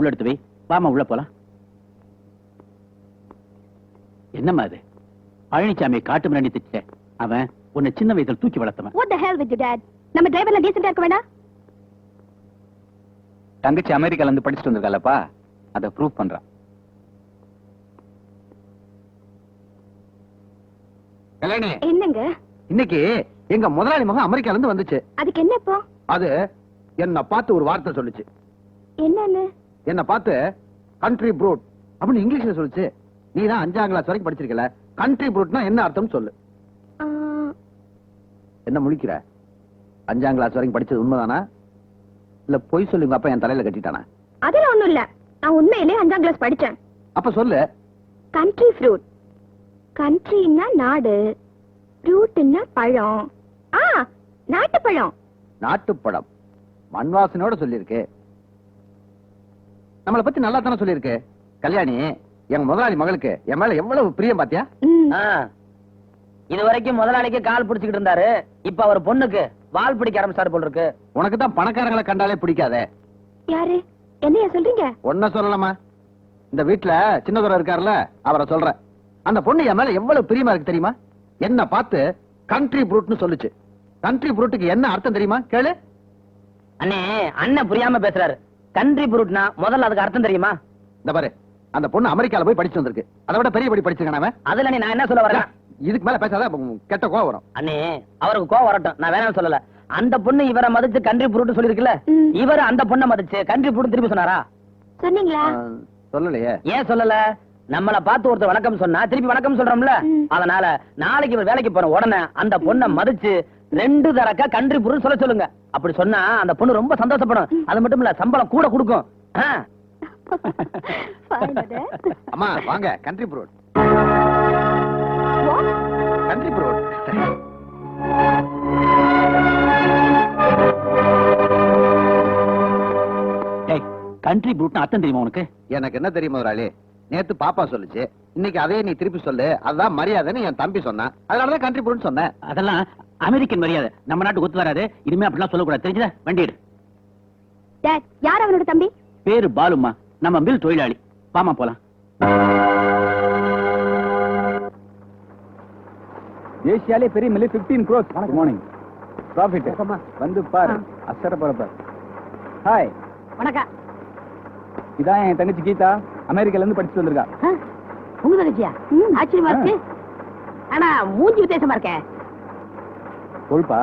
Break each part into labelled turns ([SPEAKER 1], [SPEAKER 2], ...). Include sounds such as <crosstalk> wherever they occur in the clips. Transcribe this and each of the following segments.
[SPEAKER 1] உள்ள எடுத்து வை. வாமா உள்ள போலாம். என்னம்மா அது? பழனிசாமி காட்டு மிராண்டி திட்ட அவன் உன்னை சின்ன வயசுல தூக்கி வளர்த்தவன்.
[SPEAKER 2] நம்ம டிரைவர்ல டீசென்ட்டா இருக்க வேணா
[SPEAKER 3] தங்கச்சி அமெரிக்கால இருந்து படிச்சுட்டு வந்திருக்காளப்பா. அதை ப்ரூவ் பண்றான்.
[SPEAKER 4] கல்யாணி.
[SPEAKER 2] என்னங்க?
[SPEAKER 4] இன்னைக்கு எங்க முதலாளி மகன் அமெரிக்கால இருந்து வந்துச்சு.
[SPEAKER 2] அதுக்கு என்ன இப்போ?
[SPEAKER 4] அது என்ன பார்த்து ஒரு வார்த்தை சொல்லுச்சு.
[SPEAKER 2] என்னன்னு?
[SPEAKER 4] என்ன பார்த்து கண்ட்ரி ப்ரூட் அப்படின்னு இங்கிலீஷ்ல சொல்லுச்சு. நீ தான் அஞ்சாம் கிளாஸ் வரைக்கும் படிச்சிருக்கல. கண்ட்ரி ப்ரூட்னா என்ன அர்த்தம் சொல்லு. என்ன முழிக்கிற? அஞ்சாம் கிளாஸ் வரைக்கும் படிச்சது உண்மைதானா? இல்ல பொய் சொல்லி உங்க அப்பா என் தலையில கட்டிட்டானா?
[SPEAKER 2] அதெல்லாம் ஒண்ணும் இல்ல. நான் உண்மையிலே அஞ்சாம் கிளாஸ் படிச்சேன்.
[SPEAKER 4] அப்ப சொல்லு.
[SPEAKER 2] கண்ட்ரி ஃப்ரூட் கண்ட்ரின்னா நாடு. ஃப்ரூட்னா பழம். ஆ நாட்டு பழம்
[SPEAKER 4] நாட்டுப்படம் மண் வாசனையோட சொல்லியிருக்கு. நம்மளை பத்தி நல்லா தானே சொல்லியிருக்கு. கல்யாணி என் முதலாளி மகளுக்கு என் மேல எவ்வளவு பிரியம் பாத்தியா.
[SPEAKER 5] இது வரைக்கும் முதலாளிக்கு கால் பிடிச்சிக்கிட்டு இருந்தாரு. இப்ப அவர் பொண்ணுக்கு வால் பிடிக்க ஆரம்பிச்சாரு போல இருக்கு
[SPEAKER 4] உனக்கு தான் பணக்காரங்களை கண்டாலே பிடிக்காதே.
[SPEAKER 2] யாரு? என்னையா சொல்றீங்க?
[SPEAKER 4] ஒன்ன சொல்லலாமா இந்த வீட்டுல சின்னதுரை இருக்காருல்ல அவரை சொல்றேன். அந்த பொண்ணு என் மேல எவ்வளவு பிரியமா இருக்கு தெரியுமா? என்ன பார்த்து கண்ட்ரி ப்ரூட்னு சொல்லுச்சு. கண்ட்ரி ப்ரூட்டுக்கு என்ன அர்த்தம் தெரியுமா? கேளு.
[SPEAKER 5] அண்ணே அண்ணன் புரியாம பேசுறாரு. கண்ட்ரி புரூட்னா முதல்ல அதுக்கு அர்த்தம் தெரியுமா?
[SPEAKER 4] இந்த பாரு அந்த பொண்ணு அமெரிக்கால போய் படிச்சு வந்திருக்கு. அதை விட பெரிய படி படிச்சிருக்கான அவன்.
[SPEAKER 5] அதுல நீ நான் என்ன சொல்ல வரேன்
[SPEAKER 4] இதுக்கு மேல பேசாத கெட்ட கோவம் வரும்.
[SPEAKER 5] அண்ணே அவருக்கு கோவம் வரட்டும். நான் வேணாம் சொல்லல. அந்த பொண்ணு இவரை மதிச்சு கண்ட்ரி புரூட் சொல்லிருக்குல்ல. இவர் அந்த பொண்ணை மதிச்சு கண்ட்ரி புரூட் திருப்பி சொன்னாரா?
[SPEAKER 2] சொன்னீங்களா?
[SPEAKER 4] சொல்லலையே.
[SPEAKER 5] ஏன் சொல்லல? நம்மள பார்த்து ஒருத்தர் வணக்கம் சொன்னா திருப்பி வணக்கம் சொல்றோம்ல. அதனால நாளைக்கு இவர் வேலைக்கு போற உடனே அந்த பொண்ணை மதிச்சு ரெண்டு தரக்கா கண்ட்ரி புரூட் சொல்ல சொல்லுங்க. அப்படி சொன்னா அந்த பொண்ணு ரொம்ப சந்தோஷப்படும். அது மட்டும் இல்ல சம்பளம் கூட கொடுக்கும்.
[SPEAKER 4] அம்மா வாங்க country fruit? Country fruit
[SPEAKER 1] country ப்ரூட்னு அர்த்தம் தெரியுமா உனக்கு?
[SPEAKER 4] எனக்கு என்ன தெரியும் முதலாளி? நேத்து பாப்பா சொல்லுச்சு. இன்னைக்கு அதே நீ திருப்பி சொல்லு. அதுதான் மரியாதைன்னு என் தம்பி சொன்னான். அதனாலதான் கண்ட்ரி ப்ரூட் சொன்னேன்.
[SPEAKER 1] அதெல்லாம் அமெரிக்கன் மரியாதை. நம்ம நாட்டுக்கு ஒத்து வராது. இனிமே அப்படிலாம் சொல்லக்கூடாது. தெரிஞ்சதா? வண்டி
[SPEAKER 2] யார் அவனோட தம்பி?
[SPEAKER 1] பேரு பாலுமா. நம்ம மில் தொழிலாளி. வாமா போலாம்.
[SPEAKER 3] ஏசியாலே பெரிய mill 15 crores good morning profit வந்து பாரு. அசர பரப்ப ஹாய்
[SPEAKER 5] வணக்கம்.
[SPEAKER 3] இதான் என் தங்கச்சி கீதா. அமெரிக்கால இருந்து படிச்சுட்டு வந்திருக்கா.
[SPEAKER 5] உங்க தங்கச்சியா. ஆச்சரியமா இருக்கு. ஆனா மூஞ்சி வித்தியாசமா இருக்கே.
[SPEAKER 3] கொழுப்பா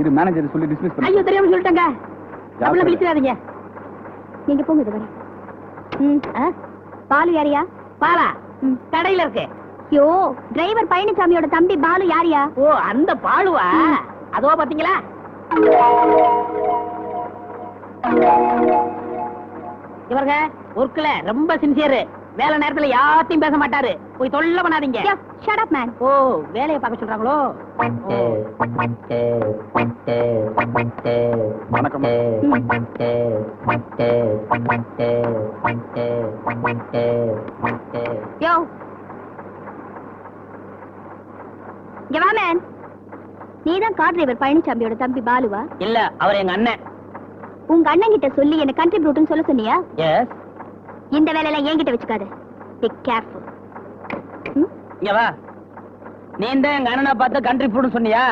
[SPEAKER 3] இது மேனேஜர் சொல்லி டிஸ்மிஸ் பண்ணி
[SPEAKER 5] ஐயோ தெரியாம சொல்லிட்டேங்க. அப்படிலாம் விழிச்சிடாதீங்க
[SPEAKER 2] நீங்க போங்க இது வரை. ம்
[SPEAKER 5] ஆ?
[SPEAKER 2] பாலு யாரியா?
[SPEAKER 5] பாலா. கடையில இருக்கு.
[SPEAKER 2] யோ டிரைவர் பழனிசாமியோட தம்பி பாலு யாரியா?
[SPEAKER 5] ஓ அந்த பாலுவா? அதோ பாத்தீங்களா? இவருங்க ஒர்க்ல ரொம்ப சின்சியர் வேலை நேரத்துல யார்ட்டையும் பேச மாட்டாரு. போய் தொல்லை பண்ணாதீங்க.
[SPEAKER 2] ஷட் அப் மேன்
[SPEAKER 5] ஓ வேலையை பார்க்க சொல்றாங்களோ?
[SPEAKER 3] வணக்கம்
[SPEAKER 2] யோ இங்க வா மேன் நீதான் கார் டிரைவர் பழனிசாமியோட தம்பி பாலுவா?
[SPEAKER 5] இல்ல அவர் எங்க அண்ணன்.
[SPEAKER 2] உங்க அண்ணன் கிட்ட சொல்லி என்ன கண்ட்ரி ப்ரூட்னு சொல்ல சொன்னியா?
[SPEAKER 5] எஸ்
[SPEAKER 2] இந்த வேலையெல்லாம் என்கிட்ட வச்சுக்காத. பி கேர்ஃபுல்
[SPEAKER 5] இங்க வா. நீ தான் எங்க அண்ணனை பார்த்து கண்ட்ரி ஃபுட்னு சொன்னியா.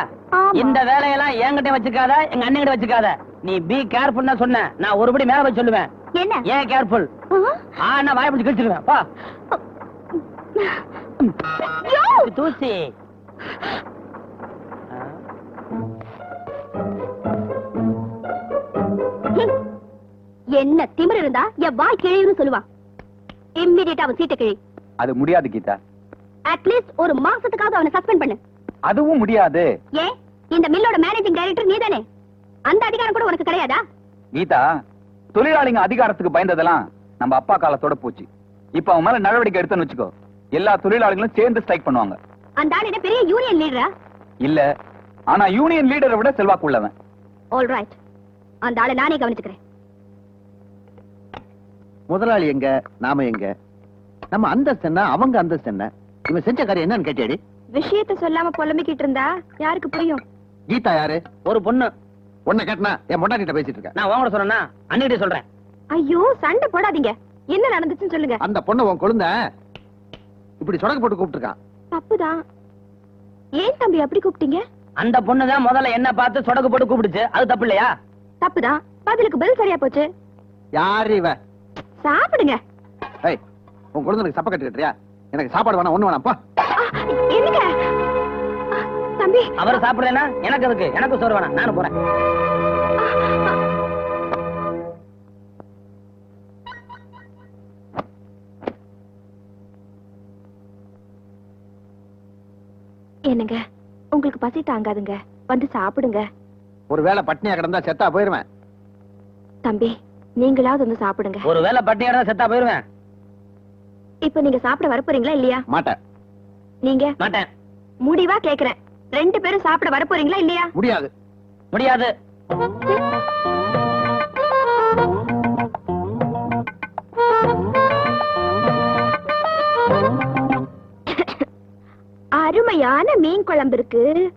[SPEAKER 5] இந்த வேலையெல்லாம் என்கிட்ட வச்சுக்காத எங்க அண்ணன் கிட்ட வச்சுக்காத. நீ பி கேர்ஃபுல் தான் சொன்ன. நான் ஒருபடி மேல போய் சொல்லுவேன்.
[SPEAKER 2] என்ன?
[SPEAKER 5] ஏன் கேர்ஃபுல்
[SPEAKER 2] ஆ?
[SPEAKER 5] ஆ நான் வாய் பிடிச்சு கிழிச்சிருவேன். பா! தூசி.
[SPEAKER 2] என்ன திமிரு இருந்தா என் வாய் கிழியுன்னு சொல்லுவான் இம்மிடியேட் அவன் சீட்டை கிழி.
[SPEAKER 3] அது முடியாது கீதா.
[SPEAKER 2] அட்லீஸ்ட் ஒரு மாசத்துக்காவது அவனை சஸ்பெண்ட் பண்ணு.
[SPEAKER 3] அதுவும் முடியாது.
[SPEAKER 2] ஏன் இந்த மில்லோட மேனேஜிங் டைரக்டர் நீதானே? அந்த அதிகாரம் கூட உனக்கு கிடையாதா?
[SPEAKER 3] கீதா தொழிலாளிங்க அதிகாரத்துக்கு பயந்ததெல்லாம் நம்ம அப்பா காலத்தோட போச்சு. இப்ப அவன் மேல நடவடிக்கை எடுத்தேன்னு வச்சுக்கோ. எல்லா தொழிலாளிகளும் சேர்ந்து ஸ்ட்ரைக் பண்ணுவாங்க.
[SPEAKER 2] அந்த ஆள் என்ன பெரிய யூனியன் லீடரா
[SPEAKER 3] இல்ல ஆனா யூனியன் லீடரை விட செல்வாக்கு உள்ளவன்.
[SPEAKER 2] ஆல் ரைட் அந்த ஆளை நானே கவனிச்சுக்கிறேன்.
[SPEAKER 4] முதலாளி எங்க நாம எங்க? நம்ம அந்தஸ்து என்ன அவங்க அந்தஸ்து என்ன? இவன் செஞ்ச காரியம் என்னன்னு கேட்டியாடி?
[SPEAKER 2] விஷயத்த சொல்லாம புலம்பிக்கிட்டு இருந்தா யாருக்கு புரியும்?
[SPEAKER 4] கீதா யாரு?
[SPEAKER 5] ஒரு பொண்ணு.
[SPEAKER 4] உன்னை கேட்டனா என் பொண்டாட்டிட்ட பேசிட்டு இருக்க
[SPEAKER 6] நான் உன் கூட சொன்னா அண்ணிட்ட சொல்றேன்.
[SPEAKER 7] ஐயோ சண்டை போடாதீங்க. என்ன நடந்துச்சுன்னு சொல்லுங்க.
[SPEAKER 4] அந்த பொண்ணு உன் கொழுந்த. இப்படி சொடக்கு போட்டு கூப்பிட்டுருக்கான்.
[SPEAKER 7] தப்புதான் ஏன் தம்பி அப்படி கூப்பிட்டீங்க?
[SPEAKER 6] அந்த பொண்ணு தான் முதல்ல என்ன பார்த்து சொடக்கு போட்டு கூப்பிடுச்சு. அது தப்பு இல்லையா?
[SPEAKER 7] தப்புதான் பதிலுக்கு பதில் சரியா போச்சு.
[SPEAKER 4] யாரு இவ?
[SPEAKER 7] சாப்பிடுங்க.
[SPEAKER 4] ஏய் உன் குழந்தைக்கு சப்ப கட்டு கட்டுறியா? எனக்கு சாப்பாடு வேணாம் ஒண்ணு வேணாம் போ.
[SPEAKER 7] என்னங்க? தம்பி.
[SPEAKER 6] அவர் சாப்பிடலன்னா எனக்கு அதுக்கு எனக்கு சோறு வேணாம் நானும் போறேன்.
[SPEAKER 7] என்னங்க? உங்களுக்கு பசி தாங்காதுங்க. வந்து சாப்பிடுங்க.
[SPEAKER 4] ஒருவேளை பட்னியா கிடந்தா செத்தா போயிருவேன்.
[SPEAKER 7] தம்பி நீங்களாவது வந்து சாப்பிடுங்க.
[SPEAKER 6] ஒருவேளை பட்டியாடா செத்தா போயிருவேன்.
[SPEAKER 7] இப்ப நீங்க சாப்பிட வரப்போறீங்களா இல்லையா?
[SPEAKER 4] மாட்டேன்.
[SPEAKER 7] நீங்க
[SPEAKER 6] மாட்டேன்.
[SPEAKER 7] முடிவா கேக்குறேன். ரெண்டு பேரும் சாப்பிட வரப்போறீங்களா இல்லையா?
[SPEAKER 4] முடியாது.
[SPEAKER 6] முடியாது.
[SPEAKER 7] அருமையான மீன் குழம்பு இருக்கு.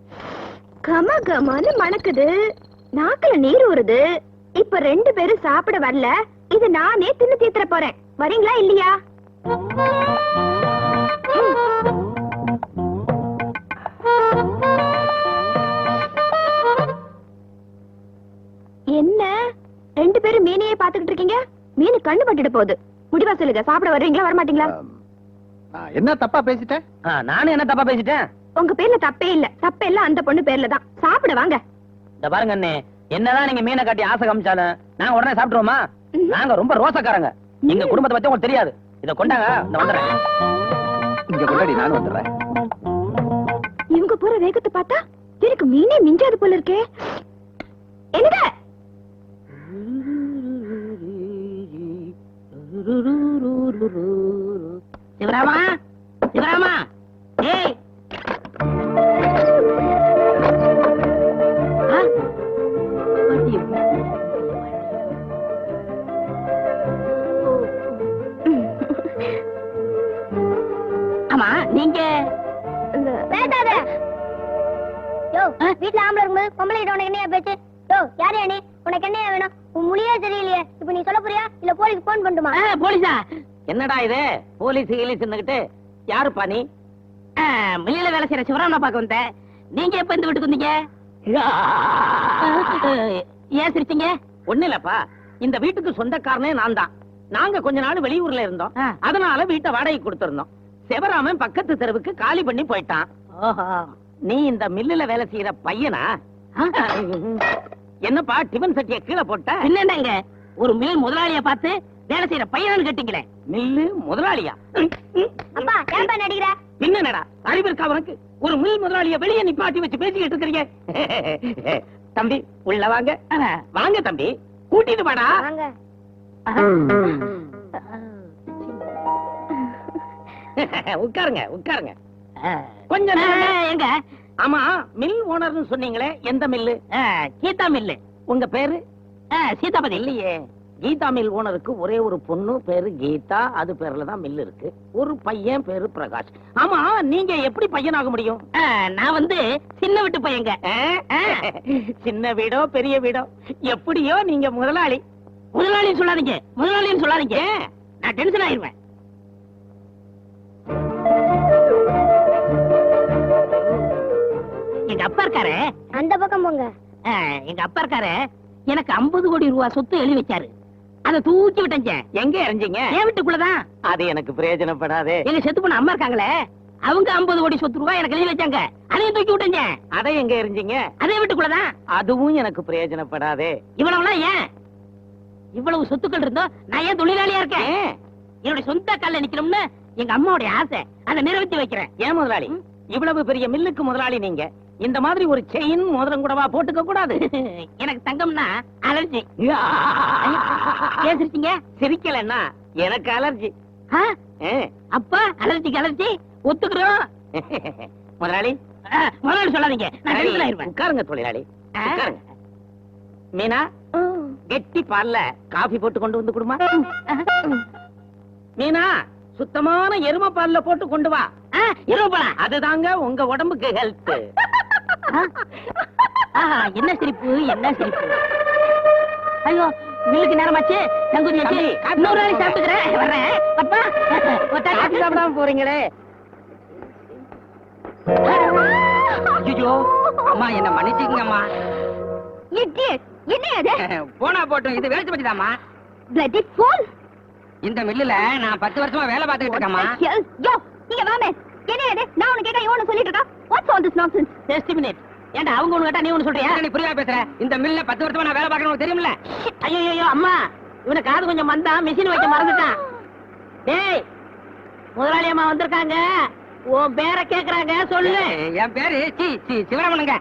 [SPEAKER 7] கம கமன்னு மணக்குது. நாக்குல நீர் ஊறுது. இப்ப ரெண்டு பேரும் சாப்பிட வரல. இது நானே தின்னு தீத்துற போறேன். வரீங்களா இல்லையா? என்ன? ரெண்டு பேரும் மீனையே பாத்துக்கிட்டு இருக்கீங்க? மீன் கண்ணு பட்டுட்டு போகுது. முடிவா சொல்லுங்க. சாப்பிட வர்றீங்களா வரமாட்டீங்களா?
[SPEAKER 4] என்ன தப்பா பேசிட்டேன்?
[SPEAKER 6] நானும் என்ன தப்பா பேசிட்டேன்?
[SPEAKER 7] உங்க பேர்ல தப்பே இல்ல. தப்பே இல்ல. அந்த பொண்ணு பேர்ல தான். சாப்பிட வாங்க.
[SPEAKER 6] இந்த பாருங்க அண்ணே. என்னதான் நீங்க மீனை காட்டி ஆசை காமிச்சாலும் நாங்க உடனே சாப்பிட்டுருவோமா?
[SPEAKER 7] ம்ஹும்.
[SPEAKER 6] நாங்க ரொம்ப ரோசக்காரங்க. எங்க குடும்பத்தை பத்தி உங்களுக்கு தெரியாது. இத கொண்டாங்க இந்த வந்துடுறேன்
[SPEAKER 4] இங்க கொண்டாடி நானும் வந்துடுறேன்
[SPEAKER 7] இவங்க போற வேகத்தை பார்த்தா எனக்கு மீனே மிஞ்சாது போல இருக்கே. என்னங்க
[SPEAKER 6] சிவராமா சிவராமா.
[SPEAKER 7] பொம்பளை கிட்ட உனக்கு என்னையா பேச்சு? யோ யாரு நீ? உனக்கு என்னையா வேணும்? உன் மொழியே தெரியலையே. இப்ப நீ சொல்ல போறியா? இல்ல போலீஸ் போன் பண்ணுமா?
[SPEAKER 6] போலீஸா? என்னடா இது? போலீஸ் கீலீஸ் இருந்துகிட்டு யாருப்பா நீ? மில்லில வேலை செய்யற சிவராமனை பார்க்க வந்தேன் நீங்க எப்ப இந்த வீட்டுக்கு வந்தீங்க? <laughs> ஏன் சிரிச்சீங்க? ஒண்ணு இல்லப்பா. இந்த வீட்டுக்கு சொந்தக்காரனே நான் தான். நாங்க கொஞ்ச நாள் வெளியூர்ல இருந்தோம். அதனால வீட்டை வாடகை கொடுத்திருந்தோம். சிவராமன் பக்கத்து தெருவுக்கு காலி பண்ணி போயிட்டான். நீ இந்த மில்லுல வேலை செய்யற பையனா? என்னப்பா டிபன் சட்டிய கீழே போட்ட? என்னங்க ஒரு மில் முதலாளிய பார்த்து வேலை செய்யற பையனான்னு கேட்டீங்களே. மில்லு முதலாளியா?
[SPEAKER 7] அப்பா ஏன்பா நடிக்கிற?
[SPEAKER 6] என்னடா? அறிவு இருக்கா உனக்கு? ஒரு மில் முதலாளிய வெளியே நிப்பாட்டி வச்சு பேசிக்கிட்டு இருக்கிறீங்க. தம்பி உள்ள வாங்க. வாங்க தம்பி. கூட்டிட்டு வாடா. உட்காருங்க உட்காருங்க. கொஞ்சம் எங்க ஆமா மில் ஓனர்னு சொன்னீங்களே எந்த மில்லு கீதா மில்லு உங்க பேரு? சீதாபதி. இல்லையே. கீதா மில் ஓனருக்கு ஒரே ஒரு பொண்ணு பேரு கீதா. அது பேர்ல தான் மில் இருக்கு. ஒரு பையன் பேரு பிரகாஷ். ஆமா நீங்க எப்படி பையனாக முடியும்? நான் வந்து சின்ன வீட்டு பையங்க. சின்ன வீடோ பெரிய வீடோ? எப்படியோ நீங்க முதலாளி. முதலாளின்னு சொல்லாதீங்க. முதலாளின்னு சொல்லாதீங்க. நான் டென்ஷன் ஆயிருவேன். அப்பா இருக்காரு
[SPEAKER 7] அந்த பக்கம் போங்க.
[SPEAKER 6] எங்க அப்பா இருக்காரு எனக்கு 50 கோடி ரூபாய் சொத்து எழுதி வச்சாரு. அத தூக்கி விட்டேங்க எங்க எறிஞ்சீங்க? என் வீட்டுக்குள்ளதான் அது எனக்கு பிரயோஜனப்படாதே. எங்க செத்து போன அம்மா இருக்காங்களே அவங்க 50 கோடி சொத்து ரூபாய் எனக்கு எழுதி வச்சாங்க. அதையும் தூக்கி விட்டேங்க அதை எங்க எறிஞ்சீங்க? அதே வீட்டுக்குள்ளதான் அதுவும் எனக்கு பிரயோஜனப்படாதே. இவ்வளவுலாம் ஏன்? இவ்வளவு சொத்துக்கள் இருந்தோ நான் ஏன் தொழிலாளியா இருக்கேன்? என்னுடைய சொந்த கால்ல நிக்கணும்னு எங்க அம்மாவுடைய ஆசை. அதை நிறைவேற்றி வைக்கிறேன். ஏன் முதலாளி? இவ்வளவு பெரிய மில்லுக்கு முதலாளி நீங்க. இந்த மாதிரி ஒரு செயின் மோதிரம் கூடவா போட்டுக்க கூடாது. எனக்கு தங்கம்னா அலர்ஜி சிரிச்சீங்க சிரிக்கலன்னா எனக்கு அலர்ஜி அப்பா அலர்ஜிக்கு அலர்ஜி ஒத்துக்கிறோம். முதலாளி. முதலாளி சொல்லாதீங்க. உட்காருங்க தொழிலாளி. மீனா கெட்டி பால்ல காபி போட்டு கொண்டு வந்து கொடுமா. மீனா சுத்தமான எரும பால்ல போட்டு கொண்டு வா. எரும பாலா? அதுதாங்க உங்க உடம்புக்கு ஹெல்த்
[SPEAKER 8] என்ன சிரிப்பு என்ன சிரிப்பு? ஐயோ மில்லுக்கு நேரமாச்சு. தங்குதி வச்சு இன்னொரு நாளைக்கு சாப்பிட்டுக்கிறேன். வர்றேன். அப்பா. காஃபி சாப்பிடாம போறீங்களே. ஐயோ அம்மா என்ன மன்னிச்சுக்கங்கம்மா.
[SPEAKER 2] Idiot. என்ன அது?
[SPEAKER 8] போனா போட்டும். இது
[SPEAKER 2] bloody fool.
[SPEAKER 8] இந்த மில்லுல நான் பத்து வருஷமா வேலை பார்த்துக்கிட்டு இருக்கேம்மா.
[SPEAKER 2] இங்க வாமே. நான் உனக்கு இவனு சொல்லிட்டு இருக்கா? What's all this nonsense
[SPEAKER 8] just minute ஏன்டா அவங்க ஒண்ணு கேட்டா நீ ஒண்ணு சொல்றியா? நீ புரியா பேசுற? இந்த மில்ல பத்து வருஷமா நான் வேலை பார்க்கணும் தெரியுமில்ல ஐயோ அம்மா. இவன காது கொஞ்சம் மந்தா மிஷின் வைக்க மறந்துட்டான். டேய் முதலாளி அம்மா வந்திருக்காங்க. உன் பேரை கேக்குறாங்க சொல்லு. என் பேரு? சி சி சிவராமனுங்க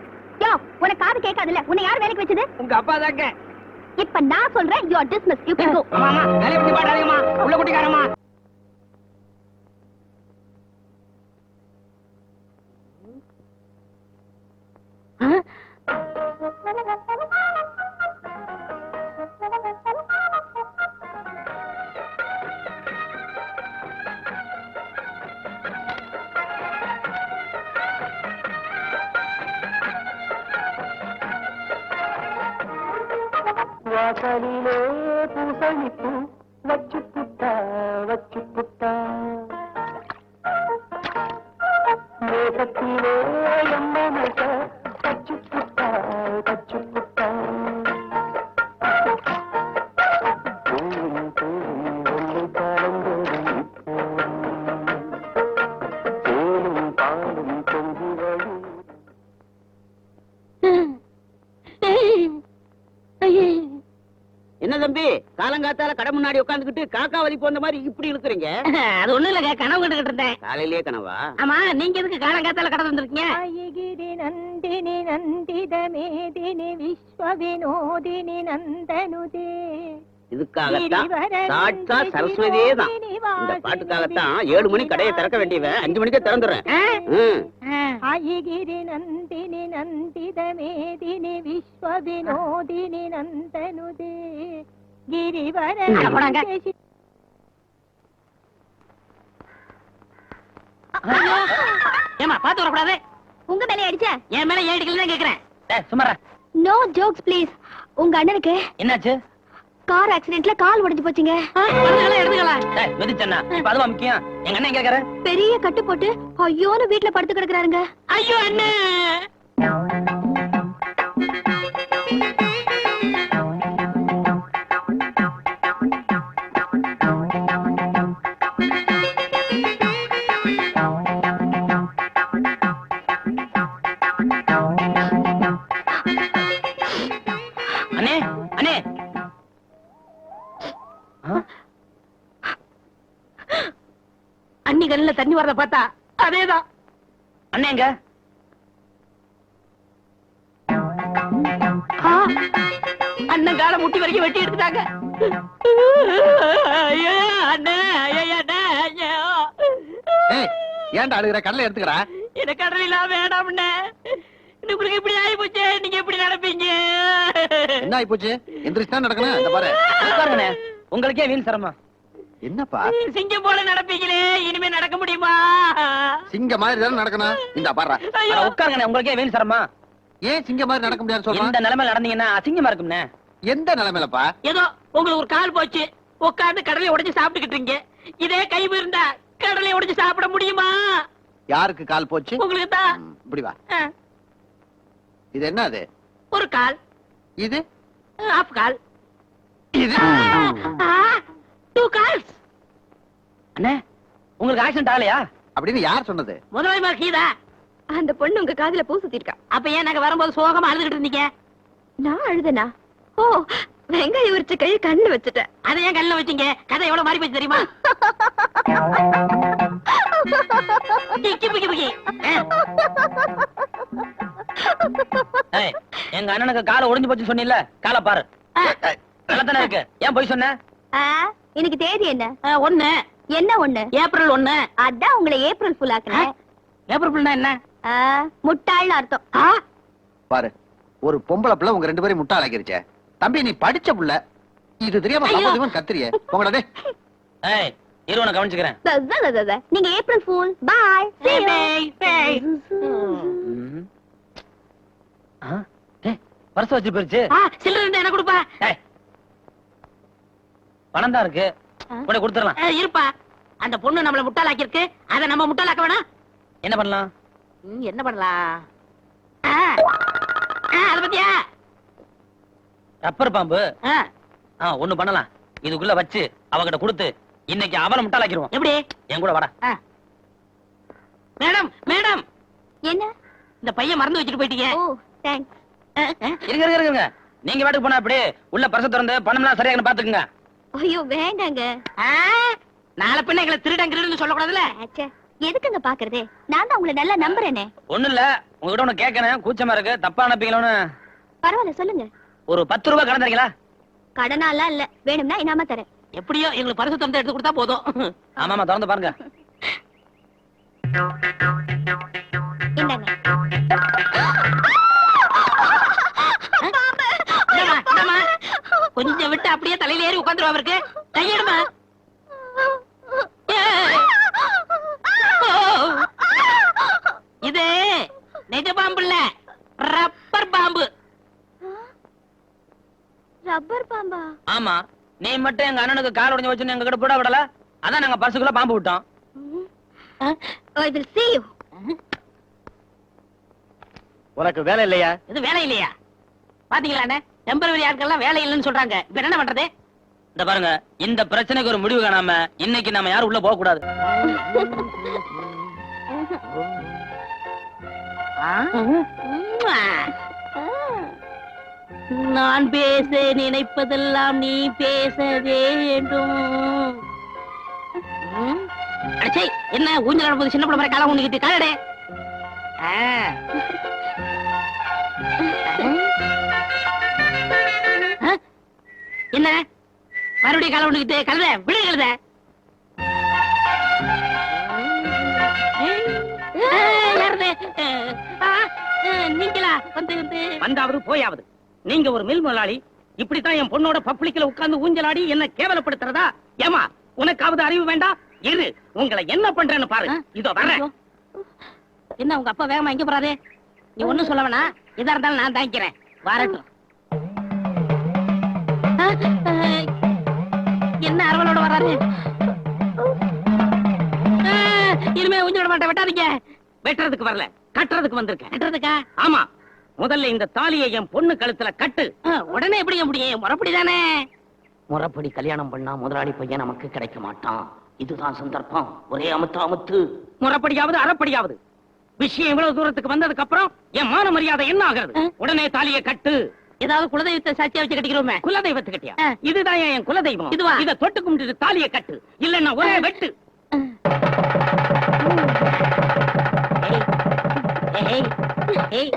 [SPEAKER 2] யோ உனக்கு காது கேட்காதுல்ல. உன்னை யார் வேலைக்கு வச்சது?
[SPEAKER 8] உங்க அப்பா தாங்க.
[SPEAKER 2] இப்ப நான் சொல்றேன் you are dismiss you can go
[SPEAKER 8] ஆமா ஆமா வேலையை பத்தி பாடாதீங்கம்மா. உள்ள குட்டிக்காரம்மா. பூமியிலே பூசணிப்பு நச்சு புத்தார் முன்னாடி உட்காந்துக்கிட்டு காக்கா வலி போன மாதிரி இப்படி இருக்கிறீங்க <laughs> அது ஒண்ணு இல்லங்க கனவு கண்டுகிட்டு இருந்தேன். காலையிலேயே கனவா? ஆமா நீங்க எதுக்கு காலங்காத்தால கடந்து வந்திருக்கீங்க?
[SPEAKER 9] அயகிரி நந்தினி நந்தித மேதினி விஸ்வ வினோதினி நந்தனுதே.
[SPEAKER 8] இதுக்காகத்தான் சாட்சா சரஸ்வதியே தான். பாட்டுக்காகத்தான் ஏழு மணி கடையை திறக்க வேண்டியவன். அஞ்சு மணிக்கே திறந்துடுறேன்.
[SPEAKER 9] அயகிரி நந்தினி நந்தித மேதினி விஸ்வ
[SPEAKER 8] வினோதினி நந்தனுதே. ஏமா பாத்து வரக்கூடாது.
[SPEAKER 2] உங்க மேலே அடிச்ச
[SPEAKER 8] என் மேல தான் கேக்குறேன் சுமாரா
[SPEAKER 2] நோ ஜோக்ஸ் ப்ளீஸ் உங்க அண்ணனுக்கு
[SPEAKER 8] என்னாச்சு?
[SPEAKER 2] கார் ஆக்சிடென்ட்ல கால் உடைஞ்சு போச்சுங்க.
[SPEAKER 8] அதுவா முக்கியம்? எங்க அண்ணன் கேக்குற
[SPEAKER 2] பெரிய கட்டு போட்டு ஐயோன்னு வீட்ல படுத்து கிடக்குறாருங்க.
[SPEAKER 8] ஐயோ அண்ணே! அண்ணி கண்ணுல தண்ணி வரத பார்த்தா அதேதான். அண்ணே எங்க? ஆ, அண்ணன் காலை முட்டி வரைக்கும் வெட்டி எடுத்துட்டாங்க.
[SPEAKER 4] ஏன்டா அழுகிற? கடலை எடுத்துக்கிறா
[SPEAKER 8] எனக்கு கடலாம் வேண்டாம்ண்ணே உங்களுக்கு இப்படி ஆகி போச்சு நீங்க எப்படி நடப்பீங்க?
[SPEAKER 4] என்ன ஆயி போச்சு எந்திரிச்சு தான் நடக்கணும். இந்த பாரு.
[SPEAKER 8] உங்களுக்கே வீண் சிரமம்.
[SPEAKER 4] என்னப்பா?
[SPEAKER 8] சிங்கம் போல நடப்பீங்களே இனிமே நடக்க முடியுமா?
[SPEAKER 4] சிங்க மாதிரி தானே நடக்கணும். இந்த பாரு
[SPEAKER 8] ஐயோ. உட்காருங்கண்ணே உங்களுக்கே வீண் சிரமம்.
[SPEAKER 4] ஏன் சிங்க மாதிரி நடக்க முடியாதுன்னு சொல்றான்
[SPEAKER 8] இந்த நிலைமையில நடந்தீங்கன்னா அசிங்கமா இருக்கும்ண்ணே.
[SPEAKER 4] எந்த நிலைமையிலப்பா?
[SPEAKER 8] ஏதோ உங்களுக்கு ஒரு கால் போச்சு. உட்கார்ந்து கடலை உடைச்சு சாப்பிட்டுக்கிட்டு இருக்கீங்க. இதே கை இருந்தா கடலை உடைச்சு சாப்பிட முடியுமா?
[SPEAKER 4] யாருக்கு கால் போச்சு?
[SPEAKER 8] உங்களுக்கு தான்.
[SPEAKER 4] இப்படி வா. இது என்ன அது?
[SPEAKER 8] ஒரு கால்.
[SPEAKER 4] இது?
[SPEAKER 8] Half call.
[SPEAKER 4] இது
[SPEAKER 8] டூ கால்ஸ் அண்ணே உங்களுக்கு ஆக்சிடென்ட் ஆகலையா?
[SPEAKER 4] அப்படின்னு யார் சொன்னது?
[SPEAKER 8] முதலாளி கீதா.
[SPEAKER 2] அந்த பொண்ணு உங்க காதுல பூ சுத்திருக்கா.
[SPEAKER 8] அப்ப ஏன் நாங்க வரும்போது சோகமா அழுதுகிட்டு இருந்தீங்க?
[SPEAKER 2] நான் அழுதனா? ஓ வெங்காயம் உரிச்ச கை கண்ணு வச்சுட்டேன்.
[SPEAKER 8] அதை ஏன் கல்ல வச்சீங்க? கதை எவ்வளவு மாறி போச்சு தெரியுமா? எங்க அண்ணனுக்கு காலை ஒடிஞ்சு போச்சு சொன்னீல்ல காலை பாரு. நல்லதானே இருக்கு? ஏன் போய் சொன்ன?
[SPEAKER 2] ஆ, இன்னைக்கு தேதி என்ன?
[SPEAKER 8] ஒண்ணு.
[SPEAKER 2] என்ன ஒண்ணு?
[SPEAKER 8] ஏப்ரல் ஒண்ணு.
[SPEAKER 2] அதான் உங்களை ஏப்ரல் ஃபுல் ஆக்குனேன்
[SPEAKER 8] ஏப்ரல் ஃபுல்னா என்ன?
[SPEAKER 2] ஆ, முட்டாள்னு அர்த்தம்.
[SPEAKER 4] பாரு ஒரு பொம்பளை பிள்ளை உங்க ரெண்டு பேரும் முட்டாளாக்கிருச்சே தம்பி நீ படிச்ச புள்ள. இது தெரியாம. சம்மதிவன் கத்திரிய டேய்.
[SPEAKER 8] ஏய் கவனிச்சுக்கிறேன்.
[SPEAKER 2] த, த, த. நீங்க April fool bye
[SPEAKER 8] Bye, bye, bye.
[SPEAKER 5] Purse வச்சு போயிருச்சு.
[SPEAKER 8] ஆ, சில்லறை இருந்தா எனக்கு கொடுப்பா?
[SPEAKER 5] பணம் தான் இருக்கு. உடனே கொடுத்துடலாம்.
[SPEAKER 8] இருப்பா. அந்த பொண்ணு நம்மள முட்டாளாக்கிருக்கு அத நம்ம முட்டாளாக்க வேணாம்.
[SPEAKER 5] என்ன பண்ணலாம்?
[SPEAKER 8] என்ன பண்ணலாம்? ஆ, ஆ, அத பத்தியா?
[SPEAKER 5] ரப்பர் பாம்பு?
[SPEAKER 8] ஆ,
[SPEAKER 5] ஆ ஒண்ணு பண்ணலாம். இதுக்குள்ள வச்சு அவகிட்ட கொடுத்து இன்னைக்கு அவளை முட்டாளாக்கிடுவோம்.
[SPEAKER 8] எப்படி?
[SPEAKER 5] என் கூட வாடா.
[SPEAKER 8] Madam madam.
[SPEAKER 2] என்ன?
[SPEAKER 8] இந்த பையன் மறந்து வச்சுட்டு போயிட்டீங்க.
[SPEAKER 2] ஓ தேங்க்ஸ்.
[SPEAKER 5] இருங்க இருங்க இருங்க. நீங்க வாட்டுக்கு போனா அப்படி உள்ள பர்ச திறந்து பணம்லாம் சரியாக பாத்துக்குங்க
[SPEAKER 2] ஐயோ வேண்டாங்க.
[SPEAKER 8] நாளை பின்ன எங்களை திருடங்கிறன்னு சொல்லக்கூடாதுல்ல?
[SPEAKER 2] அச்சே எதுக்குங்க பாக்குறதே? நான் தான் உங்களை நல்லா நம்புறேனே.
[SPEAKER 5] ஒண்ணும் இல்ல உங்ககிட்ட ஒண்ணு கேட்கணும் கூச்சமா இருக்கு. தப்பா அனுப்பிங்களோன்னு
[SPEAKER 2] பரவாயில்ல சொல்லுங்க.
[SPEAKER 5] ஒரு பத்து ரூபாய் கடன் தரீங்களா?
[SPEAKER 2] கடனாலாம் இல்ல. வேணும்னா இனாம தரேன்.
[SPEAKER 8] எப்படியோ எங்களுக்கு பரிசு தந்து எடுத்து கொடுத்தா போதும்.
[SPEAKER 5] ஆமாமா திறந்து பாருங்க.
[SPEAKER 2] இந்தாங்க.
[SPEAKER 8] கொஞ்சம் விட்டு அப்படியே தலையில ஏறி உட்காந்துருவா இருக்கு கையெடுமா. இது நிஜ பாம்பு இல்ல. ரப்பர் பாம்பு.
[SPEAKER 2] ரப்பர் பாம்பா?
[SPEAKER 5] ஆமா. நீ மட்டும் எங்க அண்ணனுக்கு கால் உடைஞ்சு வச்சு எங்க கிட்ட போட விடல? அதான் நாங்க பர்சுக்குள்ள பாம்பு விட்டோம்.
[SPEAKER 2] I will see you.
[SPEAKER 4] உனக்கு வேலை இல்லையா?
[SPEAKER 8] இது வேலை இல்லையா? பாத்தீங்களா டெம்பரவரி ஆட்கள்லாம் வேலை இல்லைன்னு சொல்றாங்க. இப்ப என்ன பண்றது?
[SPEAKER 5] இந்த பாருங்க இந்த பிரச்சனைக்கு ஒரு முடிவு காணாம இன்னைக்கு நம்ம யாரும் உள்ள போக கூடாது.
[SPEAKER 8] நான் பேச நினைப்பதெல்லாம் நீ பேச வேண்டும். என்ன ஊஞ்சல் நடப்பது சின்ன பிள்ளை காலம் ஊனிக்கிட்டு காலடே என்ன? மறுபடியும் காலம் ஊனிக்கிட்டு கழுத விடு கழுத நீங்களா? வந்து வந்து.
[SPEAKER 6] வந்தாவது போயாவது. நீங்க ஒரு மில் முதலாளி. இப்படித்தான் என் பொண்ணோட பப்ளிக்ல உட்கார்ந்து ஊஞ்சலாடி என்ன கேவலப்படுத்துறதா? ஏமா உனக்காவது அறிவு வேண்டாம் இரு உங்களை என்ன பண்றேன்னு பாரு. இதோ
[SPEAKER 8] ஐயோ. என்ன உங்க அப்பா வேகமா எங்க போறாரு? நீ ஒண்ணும் சொல்ல வேணாம். எதா இருந்தாலும் நான் தாங்கிக்கிறேன். வரட்டும். என்ன அரவலோட வர்றாரு? ஆ, இனிமே ஊஞ்சல் விட மாட்டேன் வெட்டாதீங்க.
[SPEAKER 6] வெட்டுறதுக்கு வரல. கட்டுறதுக்கு வந்திருக்கேன்.
[SPEAKER 8] வெட்டுறதுக்கா?
[SPEAKER 6] ஆமா. முதல்ல இந்த தாலியை என் பொண்ணு கழுத்துல கட்டு.
[SPEAKER 8] உடனே எப்படிங்க முடியும்? முறப்படி தானே.
[SPEAKER 6] முறப்படி கல்யாணம் பண்ணா முதலாளி பையன் நமக்கு கிடைக்க மாட்டான். இதுதான் சந்தர்ப்பம். ஒரே அமுத்து அமுத்து. முறப்படியாவது அறப்படியாவது. விஷயம் இவ்வளவு தூரத்துக்கு வந்ததுக்கு அப்புறம் என் மான மரியாதை என்ன ஆகிறது. உடனே தாலியை கட்டு.
[SPEAKER 8] ஏதாவது குலதெய்வத்தை சாட்சியா வச்சு கட்டிக்கிறோமே.
[SPEAKER 6] குலதெய்வத்துக்கிட்டியா
[SPEAKER 8] ஆ.
[SPEAKER 6] இதுதான் என் குலதெய்வம்?
[SPEAKER 8] இதுவா?
[SPEAKER 6] இத தொட்டு கும்பிட்டு தாலியை கட்டு. இல்லன்னா ஒரே வெட்டு.
[SPEAKER 8] ஏய், ஏய்.